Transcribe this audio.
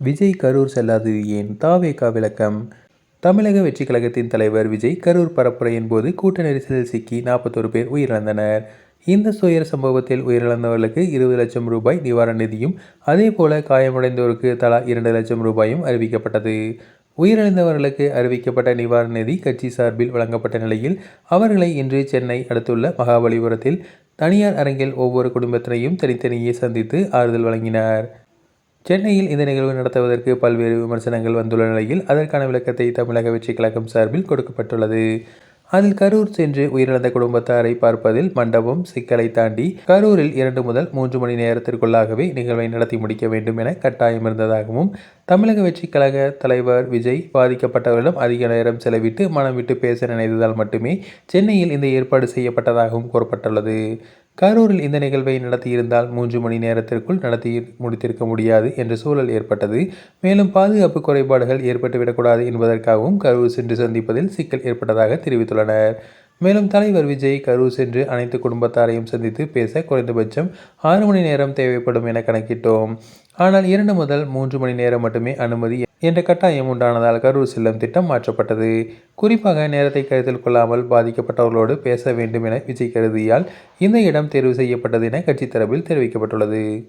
விஜய் கரூர் செல்லாது ஏன்? தாவேகா விளக்கம். தமிழக வெற்றிக் கழகத்தின் தலைவர் விஜய் கரூர் பரப்புரையின் போது கூட்ட நெரிசலில் சிக்கி நாற்பத்தொரு பேர் உயிரிழந்தனர். இந்த துயர சம்பவத்தில் உயிரிழந்தவர்களுக்கு இருபது லட்சம் ரூபாய் நிவாரண நிதியும் அதேபோல காயமடைந்தோருக்கு தலா இரண்டு லட்சம் ரூபாயும் அறிவிக்கப்பட்டது. உயிரிழந்தவர்களுக்கு அறிவிக்கப்பட்ட நிவாரண நிதி கட்சி சார்பில் வழங்கப்பட்ட நிலையில் அவர்களை இன்று சென்னை அடுத்துள்ள மகாபலிபுரத்தில் தனியார் அரங்கில் ஒவ்வொரு குடும்பத்தினையும் தனித்தனியே சந்தித்து ஆறுதல் வழங்கினார். சென்னையில் இந்த நிகழ்வு நடத்துவதற்கு பல்வேறு விமர்சனங்கள் வந்துள்ள நிலையில் அதற்கான விளக்கத்தை தமிழக வெற்றிக் கழகம் சார்பில் கொடுக்கப்பட்டுள்ளது. அதில் கரூர் சென்று உயிரிழந்த குடும்பத்தாரை பார்ப்பதில் மண்டபம் சிக்கலை தாண்டி கரூரில் இரண்டு முதல் மூன்று மணி நேரத்திற்குள்ளாகவே நிகழ்வை நடத்தி முடிக்க வேண்டும் என கட்டாயம் இருந்ததாகவும் தமிழக வெற்றிக் கழக தலைவர் விஜய் பாதிக்கப்பட்டவர்களிடம் அதிக நேரம் செலவிட்டு மனம் விட்டு பேச நினைத்ததால் மட்டுமே சென்னையில் இந்த ஏற்பாடு செய்யப்பட்டதாகவும் கூறப்பட்டுள்ளது. கரூரில் இந்த நிகழ்வை நடத்தியிருந்தால் மூன்று மணி நேரத்திற்குள் நடத்தி முடித்திருக்க முடியாது என்ற சூழல் ஏற்பட்டது. மேலும் பாதுகாப்பு குறைபாடுகள் ஏற்பட்டுவிடக்கூடாது என்பதற்காகவும் கரூர் சென்று சந்திப்பதில் சிக்கல் ஏற்பட்டதாக தெரிவித்துள்ளனர். மேலும் தலைவர் விஜய் கரூர் சென்று அனைத்து குடும்பத்தாரையும் சந்தித்து பேச குறைந்தபட்சம் ஆறு மணி நேரம் தேவைப்படும் என கணக்கிட்டோம். ஆனால் இரண்டு முதல் மூன்று மணி நேரம் மட்டுமே அனுமதி என்ற கட்டாயம் உண்டானதால் கரூர் செல்லும் திட்டம் மாற்றப்பட்டது. குறிப்பாக நேரத்தை கருத்தில் கொள்ளாமல் பாதிக்கப்பட்டவர்களோடு பேச வேண்டும் என விஜய் கருதியால் இந்த இடம் தேர்வு செய்யப்பட்டது என கட்சி தரப்பில் தெரிவிக்கப்பட்டுள்ளது.